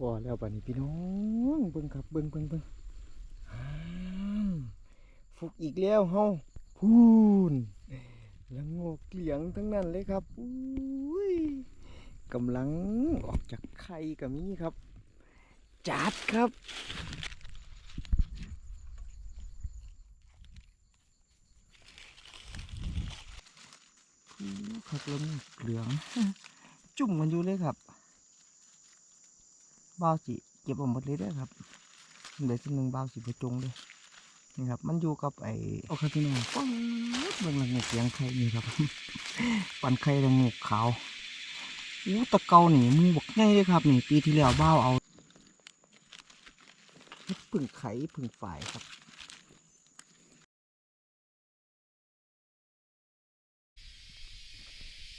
พอแล้วบัดนี้พี่น้องเบิ่งครับเบิ่งเบิ่งเบิ่งฟุกอีกแล้วเฮาพูนละโงกเหลียงทั้งนั้นเลยครับอุ้ยกำลังออกจากไข่ก็มีครับ จัดครับครับละโงกเหลือง จุ่มกันอยู่เลยครับ บ้าวสิเก็บออกหมดเลยเด้อครับเหลือสิ่งหนึ่งบ้าวสิไปจงเลยนี่ครับ มันอยู่กับไอ้โอคาติโน่ป๊าดเบิ่งละงูเสียงไข่นี่ครับ ปันไข่ละงูขาวอู้ตะเกานี่หมูบักใหญ่เลยครับนี่ปีที่แล้วบ้าวเอาเฮ็ดพึ่งไข่พึ่งฝ่ายครับ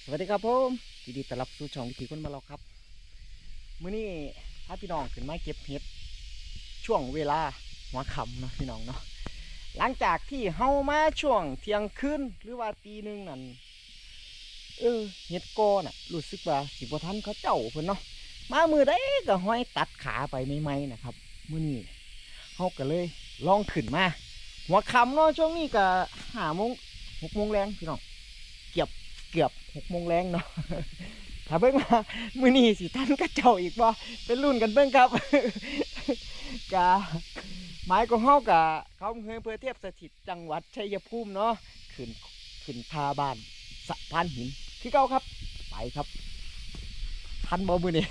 สวัสดีครับผมยินดีต้อนรับสู่ช่องวิถีคนมาเราครับ มื้อนี้ พาพี่น้องขึ้นมาเก็บเห็ดช่วงเวลาหัวค่ำเนาะพี่น้องเนาะหลังจากที่เฮามาช่วงเที่ยงคืนหรือว่าตีหนึ่งนั่นเออเห็ดกอน่ะรู้สึกว่าสิบ่ทันเขาเจ้าเพิ่นเนาะมามือได้ก็ห้อยตัดขาไปใหม่ๆนะครับมื้อนี้เฮาก็เลยลองขึ้นมาหัวค่ำเนาะช่วงนี้ก็ห้าโมงหกโมงแรงพี่น้องเกือบเกือบหกโมงแรงเนาะ ถ้าเบิ่งมามื้อนี้สิทันกับเจ้าอีกบ่เป็นรุ่นกันเบิ่งครับกะหมายของเฮากะเขาเฮือเพื่อเทียบสถิตจังหวัดชัยภูมิเนาะขึ้นขึ้นทาบ้านสะพานหินคือเก่าครับ ไปครับ ทันบ่มื้อนี้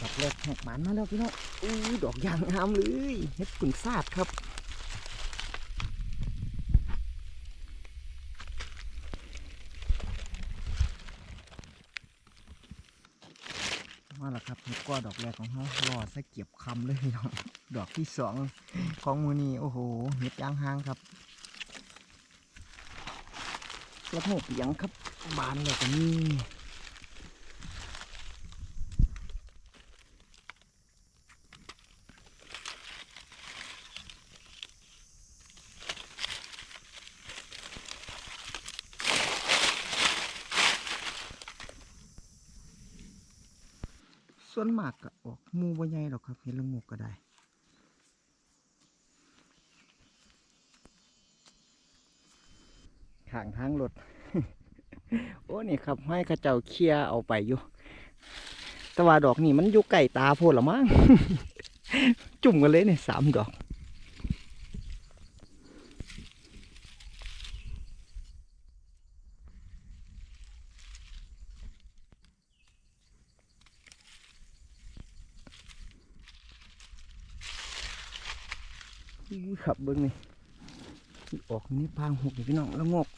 ดอกแรกแหกหมันมาแล้วพี่น้องอู้ดอกยางงามเลยเฮ็ดผึ่งซาดครับ มาแล้ว ครับเห็ดก้อดอกแรกของเขารอซะเก็บคำเลยพี่น้องดอกที่สองของมูนีโอ้โหเห็ดยางหางครับกระโถกเปียงครับบานแบบนี้ ส่วนมากก็ออกมูบ่ใหญ่หรอกครับเห็ดละงกก็ได้ข้างทางรถโอ้นี่ครับให้ข้าเจ้าเคลียเอาไปอยู่แต่ว่าดอกนี่มันอยู่ไก่ตาโพดละมั้งจุ่มกันเลยเนี่ยสามดอก ขับเบิ้งนี่ออกนี่พางหกนี่พี่น้องละงก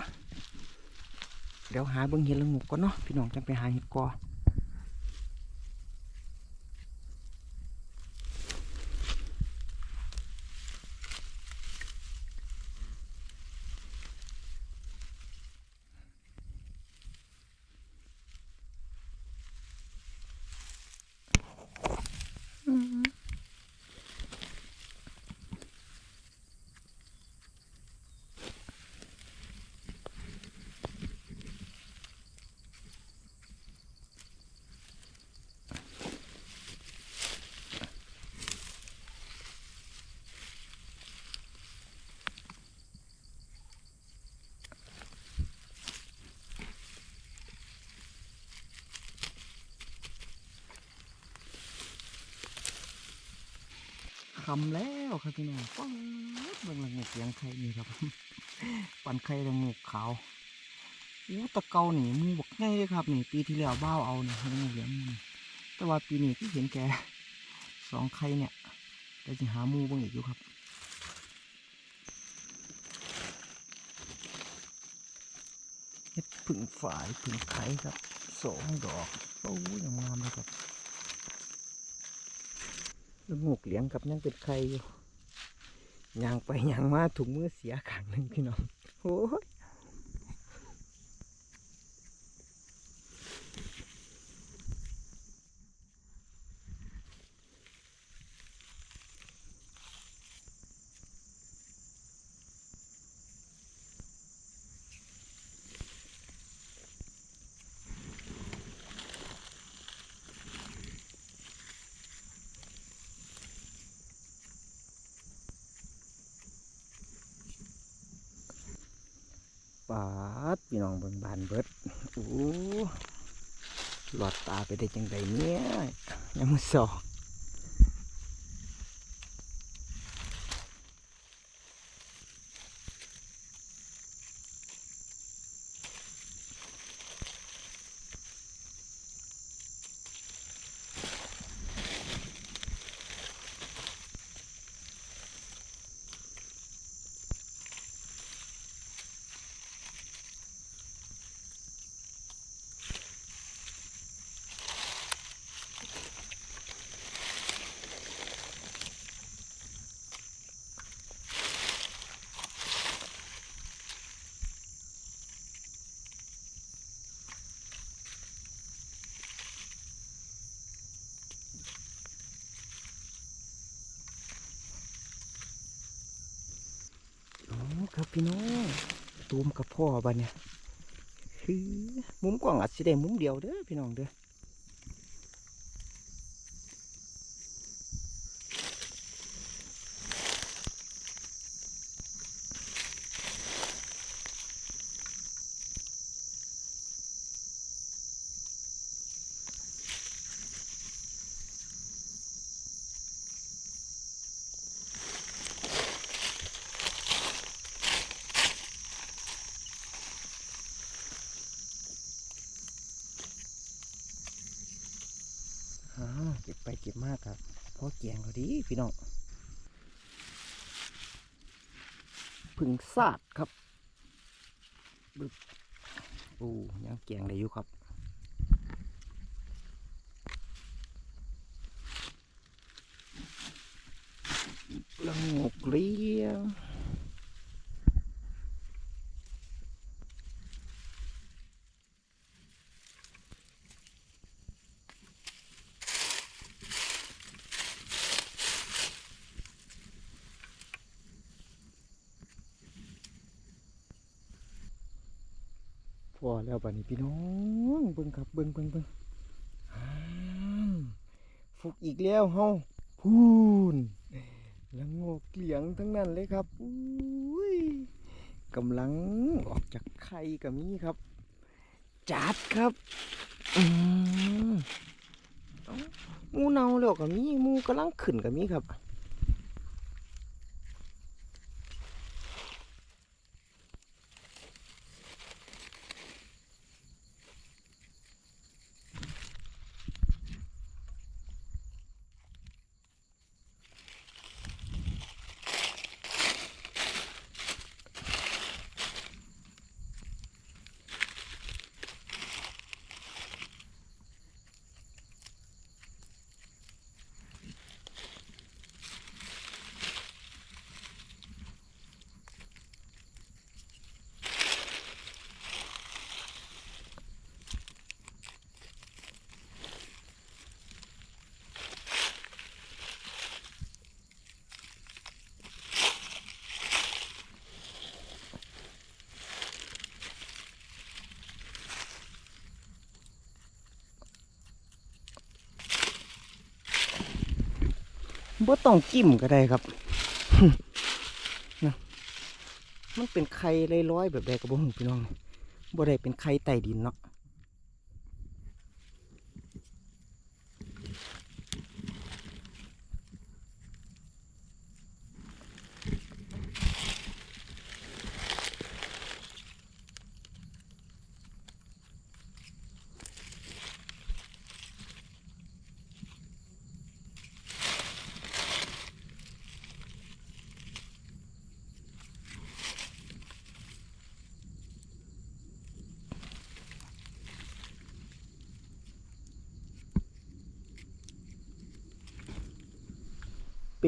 เดี๋ยวหาเบิ้งเห็ดละงกก่อนเนาะพี่น้องจังไปหาเห็ดกอ คำแล้วครับพี่น้องป๊าดเบิ้งละงกเสียงไข่นี่ครับ ปันไข่ละงกขาวอู้ตะเกาหนี่มูบักใหญ่เลยครับนี่ปีที่แล้วบ้าเอาเนี่ยละงกเหลืองแต่ว่าปีนี้ที่เห็นแกสองไข่เนี่ยแต่จะหามูบ้างอีกอยู่ครับเฮ็ดผึ่งฝายผึ่งไข่ครับสองดอกโอ้ยงามเลยครับ ล้วงูกเหลียงกับยังเป็นไข่อยู่ยางไปยางมาถุงมือเสียขังหนึ่งพี่น้องโอ้ยาดพี่น้องเบิ่งบานเบิดโอ้หลอดตาไปได้จังไดเนี่ยยังมือสองโอ้ ครับพี่น้องตูมกับพ่อบ้านเนี่ยคือมุมกว้างอัดสิได้มุมเดียวเด้อพี่น้องเด้อ อ้าว เก็บไปเก็บมากครับเพราะแกงเขาดีพี่น้องพึ่งซาดครับบึบโอ้ยังแกงได้อยู่ครับละงกเลี้ยงพ อแล้วบัดนี้พี่น้องเบิ่งครับเบิ่งเบิ่งเบิ่งฟุกอีกแล้วเฮาพูนละงกเหลียงทั้งนั้นเลยครับอุ้ยกำลังออกจากไข่กับมีครับจัดครับอืมมูเนาแล้วกับมีหมูกำลังขึ้นกับมีครับ บ่ต้องจิ้มก็ได้ครับนะมันเป็นไข่ลอยๆแบบใดก็บ่ฮู้พี่น้องบ่ได้เป็นไข่ใต้ดินเนาะ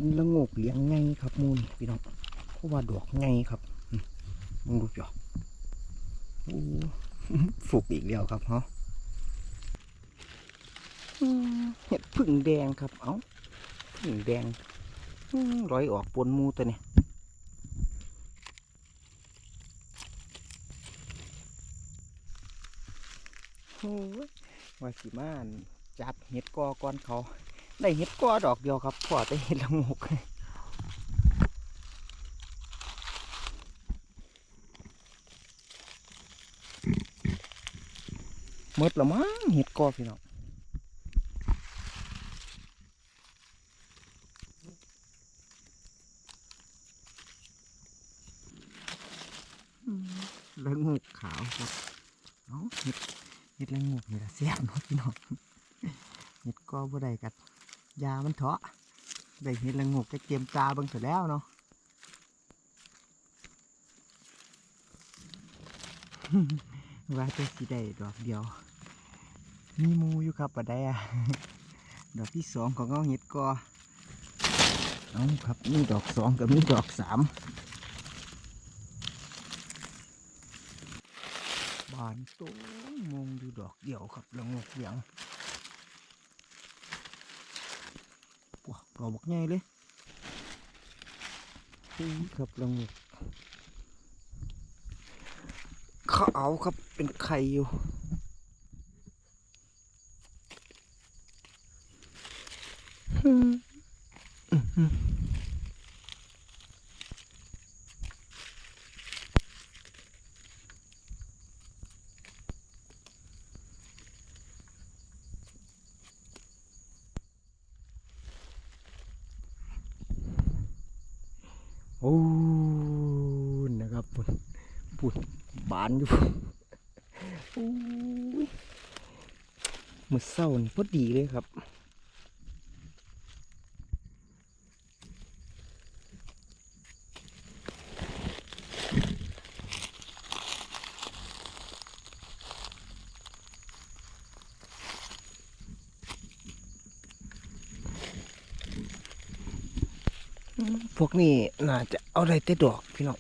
เป็นละงกเหลียงไงครับมูนพี่น้องเพราะว่าดอกไงครับมึงดูจ่อโอ้ฝูกอีกแล้วครับเฮาอืมเห็ดพึ่งแดงครับ เอ้าพึ่งแดงร้อยออกปนมูตัวนี้โอ้ยว่าสิมานจัดเห็ดกอก่อนเขา ได้เห็ดก้อดอกเดียวครับพอแต่เห็ดละงกหมดละมั้งเห็ดก้อพี่น้องอืมแล้วงูขาวครับเอ้าเห็ดเห็ดล้งูนี่ละแซ่บเนาะพี่น้องเห็ดก้อบ่ได้กัด ยามันเถาะได้เห็ดล้วงูจะเตรียมตาเบิ่งเสร็จแล้วเนาะว่าจะสิได้ดอกเดียว มีมูอยู่ครับปะได้อะดอกที่สองของเงาเห็ดกอเอาครับมีดอกสองกับมีดอกสามบานโต้มองดูดอกเดียวครับละงกเหลียง ว้าบักใหญ่เลยครับละงกขาวครับเป็นไข่อยู่อืมอื้อหือโอ้นะครับปุ่น ปุ่นบานอยู่โอ้ยมือเศร้านี่พอดีเลยครับพวกนี้น่าจะเอาได้แต่ดอกพี่น้อง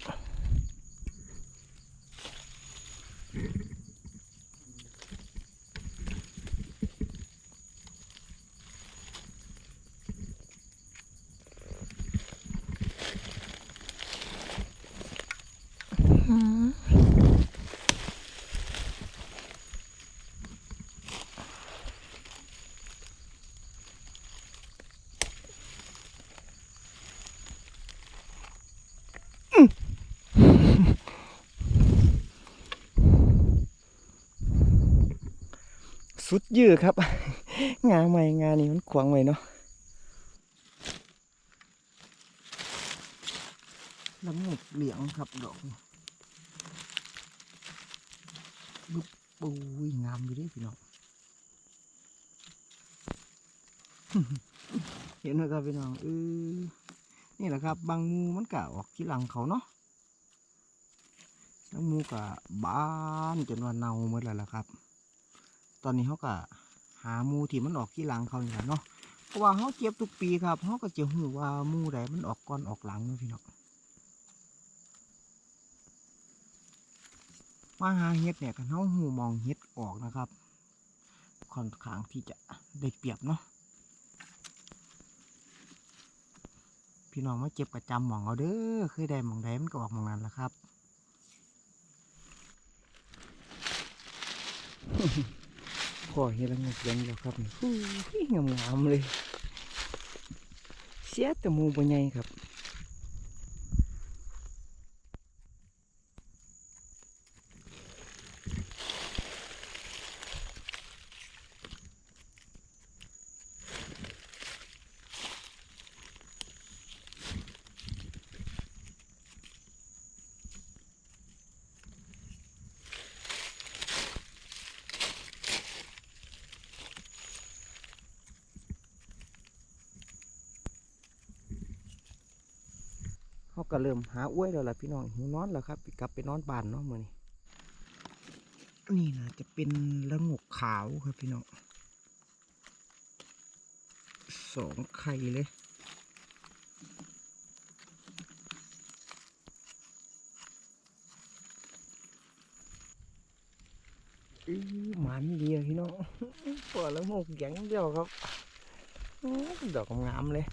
สุดยื้อครับ งาใหม่งานี่มันขวางไว้เนาะลำหมกเหลียงครับดอกบึบปุ้ยงามอยู่เดิพี่น้องเห็นไหมครับพี่น้องเออนี่แหละครับ บางงูมันกะออกที่หลังเขาเนาะแล้วงูกะบานจนว่าเน่าหมดแล้วล่ะครับ ตอนนี้เขาก็หาหมูที่มันออกที่หลังเขาเนี่แหละเนาะเพราะว่าเขาเก็บทุกปีครับเขาก็จะหูว่าหมูใดมันออกก่อนออกหลังนะพี่น้องมาหาเห็ดเนี่ยกันเขาหูมองเห็ดออกนะครับค่อนข้างที่จะได้เปรียบเนาะพี่น้องมาเก็บประจำหมองเอาเด้อเคยได้หมองใดมันก็ออกหมองนั้นแหละครับ พอเห็นแล้วงกเย็นแล้วครับฮู้ยงามๆเลย เสียแต่มูบนใหญ่ครับ ก็เริ่มหาอ้วยแล้วล่ะพี่น้องหิวนอนแล้วครับกลับไปนอนบ้านเนาะมื่อนี้นี่นะจะเป็นละงกขาวครับพี่น้องสองไข่เลยหมันดีอะพี่น้องปวดละงกอย่างเดียวครับ ดอกงามเลย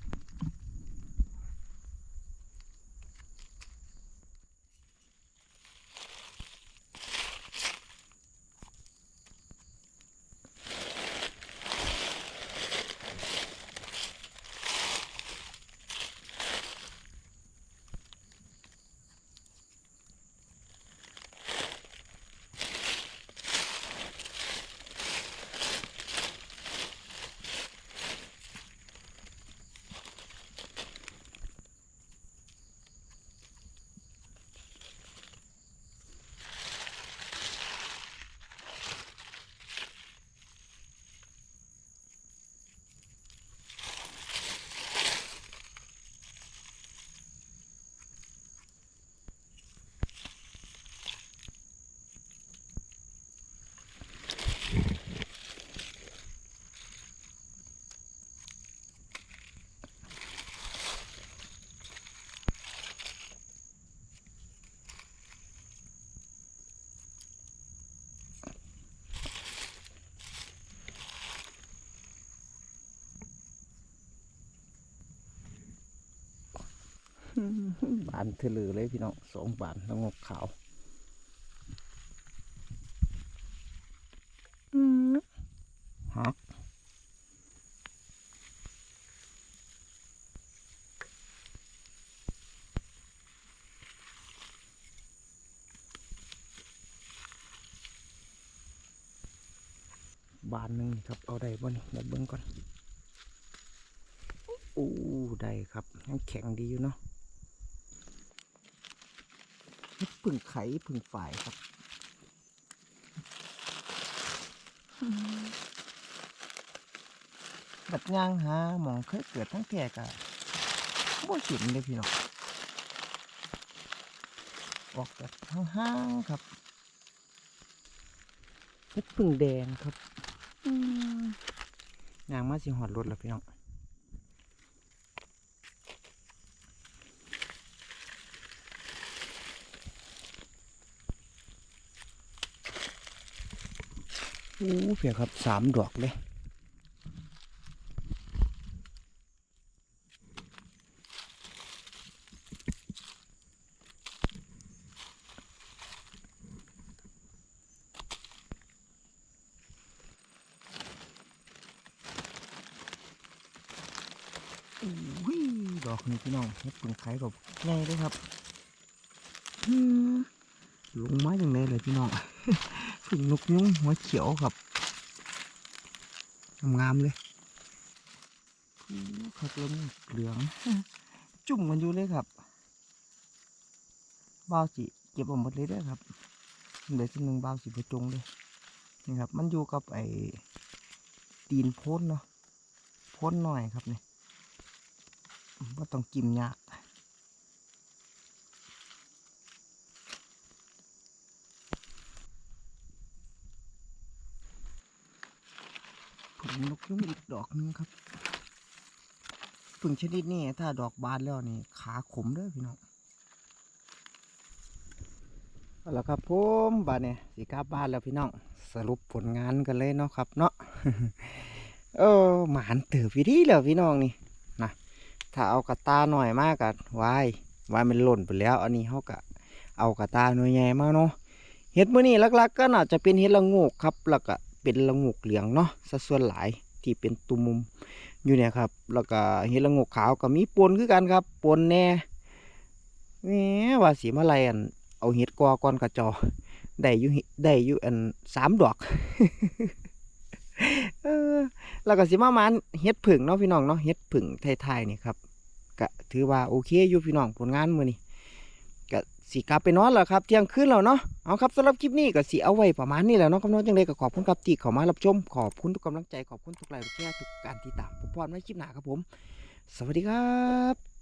บานเถลือเลยพี่น้องสองบานแล้วงกขาวอืมฮักบานหนึ่งครับเอาได้บ่นี่เดี๋ยวเบิ้งก่อนอู้ได้ครับยังแข็งดีอยู่เนาะ พึ่งไข่พึ่งฝ่ายครับบัดย่างหาหมองเคยเกิดทั้งแก่กะบ่เห็นเลยพี่น้องออกจากห้างๆครับเฮ็ดพึ่งแดงครับอืมย่างมาสิหอดรถแล้วพี่น้อง เพียครับสามดอกเลยอุ้ยดอกนี้พี่น้องเฮ็ดเป็นไข่ดอกใหญ่เลยครับอืมลงไม้อย่างไรเลยพี่น้อง ผึ่งนกยุงหัวเขียวครับงามๆเลยขาเริ่มเหลือง จุ่มกันอยู่เลยครับบ้าวสิเก็บออกหมดเลยเด้ครับเดี๋ยวทีหนึ่งบ้าวสิไปจงเลยนี่ครับ มันอยู่กับไอ้ตีนพ้นเนาะพ้นหน่อยครับเนี่ยว่าต้องกิมยาก นกยุงอีกดอกหนึงครับผึ่งชนิดนี้ถ้าดอกบานแล้วนี่ขาขมเด้อพี่น้องเอาละครับผมบานเนี่ยสีกลับบ้านแล้วพี่น้องสรุปผลงานกันเลยเนาะครับเนาะเออหมานเติบพี่ดีแล้วพี่น้องนี่นะถ้าเอากระตาหน่อยมากกัวายวายมันหล่นไปแล้ว อันนี้เขากะเอากระตาหน่วยใหญ่มากเนาะเห็ดมื้อนี้ลักๆ ก็น่าจะเป็นเห็ดละโงกครับแล้วก็ เป็นละงกเหลืองเนาะสัดส่วนหลายที่เป็นตุ่มมุมอยู่เนี่ยครับ แล้วก็เห็ดละงกขาวก็มีปนคือกันครับปนแน่แหมว่าสีมาลัยอันเอาเห็ดกอก่อนกระจอได้อยู่ได้อยู่อันสามดอกแล้วก็สิมามันเห็ดผึ่งเนาะพี่น้องเนาะเห็ดผึ่งไทยๆนี่ครับก็ถือว่าโอเคอยู่พี่น้องผลงานมือนี้ก็ สีกลับไปนอนแล้วครับเที่ยงคืนแล้วเนาะเอาครับสำหรับคลิปนี้ก็สีเอาไว้ประมาณนี้แหล้วเนาะครับน้องจังเลยก็ขอบคุณครับที่เข้ามารับชมขอบคุณทุกกำลังใจขอบคุณทุกไลค์ทุกแชร์ทุกการติดตามผมพรไว้คลิปหน้าครับผม สวัสดีครับ